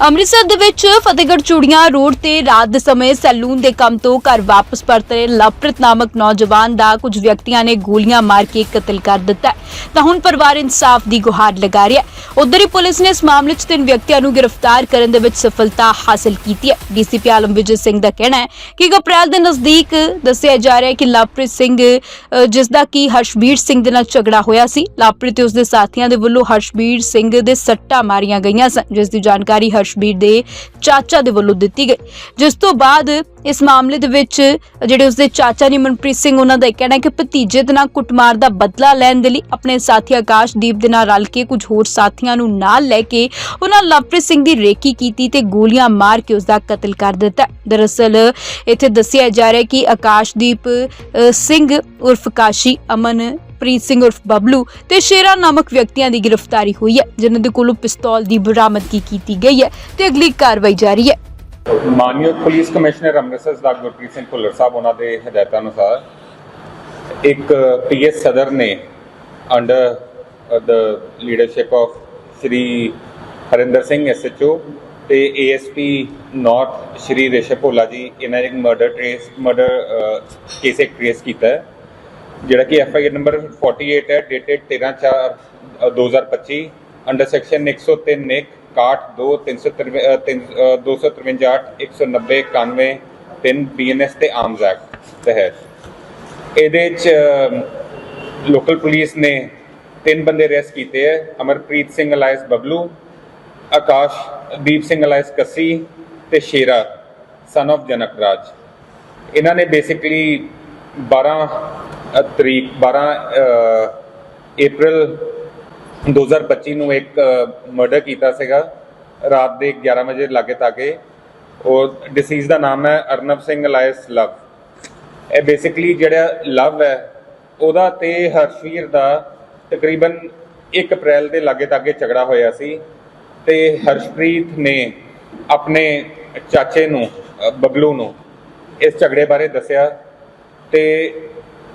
ਅੰਮ੍ਰਿਤਸਰ ਦੇ ਵਿੱਚ ਫਤਿਹਗੜ੍ਹ ਚੂੜੀਆਂ ਰੋਡ ਤੇ ਰਾਤ ਦੇ ਸਮੇਂ ਸੈਲੂਨ ਦੇ ਕੰਮ ਤੋਂ ਘਰ ਵਾਪਸ ਪਰਤ ਲਵਪ੍ਰੀਤ ਨਾਮਕ ਨੌਜਵਾਨ ਦਾ ਕੁਝ ਵਿਅਕਤੀਆਂ ਨੇ ਗੋਲੀਆਂ ਮਾਰ ਕੇ ਕਤਲ ਕਰ ਦਿੱਤਾ ਤਾਂ ਹੁਣ ਪਰਿਵਾਰ ਇਨਸਾਫ ਦੀ ਗੁਹਾਰ ਲਗਾ ਰਿਹਾ ਉਧਰ ਹੀ ਪੁਲਿਸ ਨੇ ਇਸ ਮਾਮਲੇ 'ਚ ਤਿੰਨ ਵਿਅਕਤੀਆਂ ਨੂੰ ਗ੍ਰਿਫਤਾਰ ਕਰਨ ਦੇ ਵਿੱਚ ਸਫਲਤਾ ਹਾਸਲ ਕੀਤੀ ਹੈ। ਡੀਸੀਪੀ ਆਲਮ ਵਿਜੇ ਸਿੰਘ ਦਾ ਕਹਿਣਾ ਹੈ ਕਿ ਇੱਕ ਅਪ੍ਰੈਲ ਦੇ ਨਜ਼ਦੀਕ ਦੱਸਿਆ ਜਾ ਰਿਹਾ ਹੈ ਕਿ ਲਵਪ੍ਰੀਤ ਸਿੰਘ ਅ, ਜਿਸ ਦਾ ਕਿ ਹਰਸ਼ਬੀਰ ਸਿੰਘ ਦੇ ਨਾਲ ਝਗੜਾ ਹੋਇਆ ਸੀ ਲਵਪ੍ਰੀਤ ਤੇ ਉਸ ਦੇ ਸਾਥੀਆਂ ਦੇ ਵੱਲੋਂ ਹਰਸ਼ਬੀਰ ਸਿੰਘ ਦੇ ਸੱਟਾਂ ਮਾਰੀਆਂ ਗਈਆਂ ਸਨ ਜਿਸ ਦੀ ਜਾਣਕਾਰੀ ਹਰਸ਼ਬੀਰ ਦੇ ਚਾਚਾ ਦੇ ਵੱਲੋਂ ਦਿੱਤੀ ਗਈ। ਜਿਸ ਤੋਂ ਬਾਅਦ ਇਸ ਮਾਮਲੇ ਦੇ ਵਿੱਚ ਜਿਹੜੇ ਉਸਦੇ ਚਾਚਾ ਨੇ ਮਨਪ੍ਰੀਤ ਸਿੰਘ, ਉਹਨਾਂ ਦਾ ਇਹ ਕਹਿਣਾ ਹੈ ਕਿ ਭਤੀਜੇ ਦੇ ਨਾਲ ਕੁੱਟਮਾਰ ਦਾ ਬਦਲਾ ਲੈਣ ਦੇ ਲਈ ਆਪਣੇ ਸਾਥੀ ਆਕਾਸ਼ਦੀਪ ਦੇ ਨਾਲ ਰਲ ਕੇ ਕੁਝ ਹੋਰ ਸਾਥੀਆਂ ਨੂੰ ਨਾਲ ਲੈ ਕੇ ਉਹਨਾਂ ਲਵਪ੍ਰੀਤ ਸਿੰਘ ਦੀ ਰੇਕੀ ਕੀਤੀ ਤੇ ਗੋਲੀਆਂ ਮਾਰ ਕੇ ਉਸਦਾ ਕਤਲ ਕਰ ਦਿੱਤਾ ਦਰਅਸਲ ਇੱਥੇ ਦੱਸਿਆ ਜਾ ਰਿਹਾ ਹੈ ਕਿ ਆਕਾਸ਼ਦੀਪ ਸਿੰਘ ਉਰਫ ਕਾਸ਼ੀ ਅਮਨ ਪ੍ਰੀਤ ਸਿੰਘ ਉਰਫ ਬਬਲੂ ਤੇ ਸ਼ੇਰਾ ਨਾਮਕ ਵਿਅਕਤੀਆਂ ਦੀ ਗ੍ਰਿਫਤਾਰੀ ਹੋਈ ਹੈ, ਜਿਨ੍ਹਾਂ ਦੇ ਕੋਲੋਂ ਪਿਸਤੌਲ ਦੀ ਬਰਾਮਦਗੀ ਕੀਤੀ ਗਈ ਹੈ ਤੇ ਅਗਲੀ ਕਾਰਵਾਈ ਜਾਰੀ ਹੈ। ਮਾਨਯੋਗ ਪੁਲਿਸ ਕਮਿਸ਼ਨਰ ਅੰਮ੍ਰਿਤਸਰ ਦਾ ਗੁਰਪ੍ਰੀਤ ਸਿੰਘ ਭੁੱਲਰ ਸਾਹਿਬ, ਉਹਨਾਂ ਦੇ ਹਦਾਇਤਾਂ ਅਨੁਸਾਰ ਇੱਕ ਪੀਐਸ ਸਦਰ ਨੇ under the leadership of Shri Harinder Singh SHO ਤੇ ਏਐਸਪੀ ਨਾਰਥ ਸ਼੍ਰੀ ਰੇਸ਼ਮ ਭੋਲਾ ਜੀ, ਇਹਨਾਂ ਨੇ ਮਰਡਰ ਟ੍ਰੇਸ ਮਰਡਰ ਕੇਸ ਇੱਕ ਟ੍ਰੇਸ ਕੀਤਾ ਹੈ। ਜਿਹੜਾ ਕਿ ਐਫ ਆਈ ਆਰ ਨੰਬਰ 48 ਹੈ ਡੇਟਡ 13 4 2025 ਅੰਡਰ ਸੈਕਸ਼ਨ 103 ਨਿਕ 62 2 253 190 91 3 ਬੀਐਨਐਸ ਤੇ ਆਰਮਸ ਐਕਟ ਤਹਿਤ। ਇਹਦੇ ਚ ਲੋਕਲ ਪੁਲਿਸ ਨੇ ਤਿੰਨ ਬੰਦੇ ਅਰੈਸਟ ਕੀਤੇ ਹੈ, ਅਮਰਪ੍ਰੀਤ ਸਿੰਘ ਅਲਾਇਸ ਬਬਲੂ, ਆਕਾਸ਼, ਦੀਪ ਸਿੰਘ ਅਲਾਇਸ ਕੱਸੀ ਤੇ ਸ਼ੇਰਾ ਸਨ of ਜਨਕ ਰਾਜ ਇਹਨਾਂ ਨੇ ਬੇਸਿਕਲੀ 12 ਤਰੀਕ 12 ਅਪ੍ਰੈਲ 2025 ਨੂੰ ਇੱਕ ਮਰਡਰ ਕੀਤਾ ਸੀਗਾ। ਰਾਤ ਦੇ 11 ਵਜੇ ਲਾਗੇ ਤਾਗੇ। ਉਹ ਡਿਸੀਜ਼ ਦਾ ਨਾਮ ਹੈ ਅਰਨਬ ਸਿੰਘ ਲਾਇਸ ਲਵ। ਇਹ ਬੇਸਿਕਲੀ ਜਿਹੜਾ ਲਵ ਹੈ, ਉਹਦਾ ਤੇ ਹਰਸ਼ਵੀਰ ਦਾ ਤਕਰੀਬਨ 1 ਅਪ੍ਰੈਲ ਦੇ ਲਾਗੇ ਤਾਗੇ ਝਗੜਾ ਹੋਇਆ ਸੀ। ਤੇ ਹਰਸ਼ਪ੍ਰੀਤ ਨੇ ਆਪਣੇ ਚਾਚੇ ਨੂੰ ਬਬਲੂ ਨੂੰ ਇਸ ਝਗੜੇ ਬਾਰੇ ਦੱਸਿਆ। ਤੇ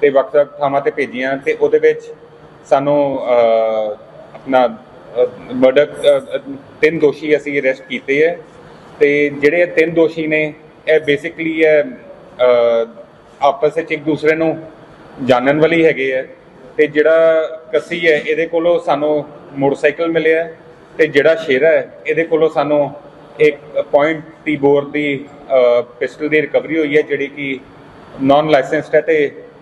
ਤੇ ਵੱਖ-ਵੱਖ ਥਾਵਾਂ ਤੇ ਭੇਜੀਆਂ ਤੇ ਉਹਦੇ ਵਿੱਚ ਸਾਨੂੰ ਆਪਣਾ ਮਰਡਰ ਤਿੰਨ ਦੋਸ਼ੀ ਅਸੀਂ ਅਰੈਸਟ ਕੀਤੇ ਹੈ ਤੇ ਜਿਹੜੇ ਤਿੰਨ ਦੋਸ਼ੀ ਨੇ, ਇਹ ਬੇਸਿਕਲੀ ਇਹ ਆਪਸ ਵਿੱਚ ਇੱਕ ਦੂਸਰੇ ਨੂੰ ਜਾਣਨ ਵਾਲੀ ਹੈਗੇ ਹੈ ਤੇ ਜਿਹੜਾ ਕੱਸੀ ਹੈ ਇਹਦੇ ਕੋਲੋਂ ਸਾਨੂੰ ਮੋਟਰਸਾਈਕਲ ਮਿਲਿਆ ਹੈ ਤੇ ਜਿਹੜਾ ਸ਼ੇਰਾ ਹੈ ਇਹਦੇ ਕੋਲੋਂ ਸਾਨੂੰ ਇੱਕ ਪੁਆਇੰਟ ਦੀ ਬੋਰ ਦੀ ਪਿਸਟਲ ਦੀ ਰਿਕਵਰੀ ਹੋਈ ਹੈ ਜਿਹੜੀ ਕਿ ਨਾਨ ਲਾਇਸੈਂਸਡ ਹੈ ਤੇ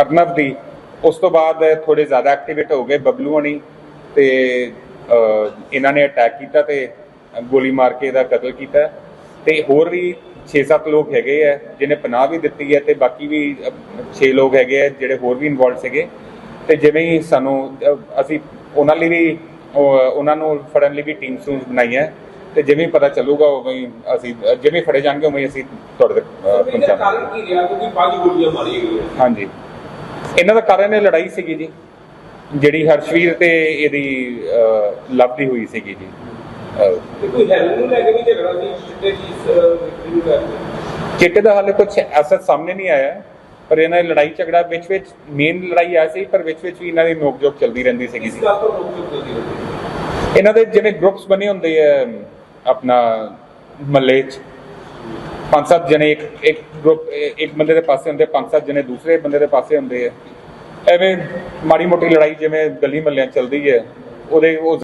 ਅਰਨਬ ਦੀ। ਉਸ ਤੋਂ ਬਾਅਦ ਥੋੜੇ ਜ਼ਿਆਦਾ ਐਕਟੀਵੇਟ ਹੋ ਗਏ ਬਬਲੂ ਹਣੀ ਤੇ ਇਹਨਾਂ ਨੇ ਅਟੈਕ ਕੀਤਾ ਤੇ ਗੋਲੀ ਮਾਰ ਕੇ ਇਹਦਾ ਕਤਲ ਕੀਤਾ। ਤੇ ਹੋਰ ਵੀ 6-7 ਲੋਕ ਹੈਗੇ ਆ ਜਿਹਨੇ ਪਨਾਹ ਵੀ ਦਿੱਤੀ ਹੈ ਤੇ ਬਾਕੀ ਵੀ 6 ਲੋਕ ਹੈਗੇ ਆ ਜਿਹੜੇ ਹੋਰ ਵੀ ਇਨਵੋਲਡ ਸੀਗੇ। ਤੇ ਜਿਵੇਂ ਹੀ ਸਾਨੂੰ ਅਸੀਂ ਉਹਨਾਂ ਲਈ ਵੀ ਉਹ- ਉਹਨਾਂ ਨੂੰ ਫੜਨ ਲਈ ਵੀ ਟੀਮ ਸੂਸ ਬਣਾਈ ਹੈ ਤੇ ਜਿਵੇਂ ਪਤਾ ਚੱਲੂਗਾ ਉਵੇਂ ਹੀ ਅਸੀਂ ਜਿਵੇਂ ਫੜੇ ਜਾਣਗੇ ਉਵੇਂ ਅਸੀਂ ਤੁਹਾਡੇ ਤੱਕ ਪਹੁੰਚਾਵਾਂਗੇ ਕਾਰਨ ਕੀ ਰਿਹਾ? ਕਿਉਂਕਿ ਪੰਜ ਗੋਲੀਆਂ ਮਾਰੀਆਂ ਗਈਆਂ। ਹਾਂਜੀ। ਇਹਨਾਂ ਦਾ ਕਾਰਨ ਇਹ ਲੜਾਈ ਸੀਗੀ ਜੀ ਜਿਹੜੀ ਹਰਸ਼ਵੀਰ ਤੇ ਇਹਦੀ ਅਹ, ਲਵ ਦੀ ਹੋਈ ਸੀਗੀ ਜੀ। ਕੋਈ ਹੈਲਪ ਨੂੰ ਲੈ ਕੇ ਵੀ ਝਗੜਾ ਸੀ ਚਿੱਟੇ ਦੀ ਨੂੰ ਚਿੱਟੇ ਹਾਲੇ ਕੁਝ ਐਸਾ ਸਾਹਮਣੇ ਨਹੀਂ ਆਇਆ ਪਰ ਇਹਨਾਂ ਦੀ ਲੜਾਈ ਝਗੜਾ ਵਿੱਚ ਵਿੱਚ ਮੇਨ ਲੜਾਈ ਆ ਸੀ ਪਰ ਵਿੱਚ ਵਿੱਚ ਵੀ ਇਹਨਾਂ ਦੀ ਨੋਕ-ਝੋਕ ਚੱਲਦੀ ਰਹਿੰਦੀ ਸੀਗੀ ਸੀ ਇਹਨਾਂ ਦੇ ਜਿਵੇਂ ਗਰੁੱਪਸ ਬਣੇ ਹੁੰਦੇ ਆ ਆਪਣਾ ਮੱਲੇ 'ਚ ਪੰਜ ਸੱਤ ਜਣੇ ਇੱਕ ਇੱਕ ਗਰੁੱਪ ਇੱਕ ਬੰਦੇ ਦੇ ਪਾਸੇ ਹੁੰਦੇ ਪੰਜ ਸੱਤ ਜਣੇ ਦੂਸਰੇ ਬੰਦੇ ਦੇ ਪਾਸੇ ਹੁੰਦੇ ਆ। ਐਵੇਂ ਮਾੜੀ ਮੋਟੀ ਲੜਾਈ ਜਿਵੇਂ ਗਲੀ ਮਹੱਲਿਆਂ ਚੱਲਦੀ ਹੈ, ਉਹਦੇ, ਉਹ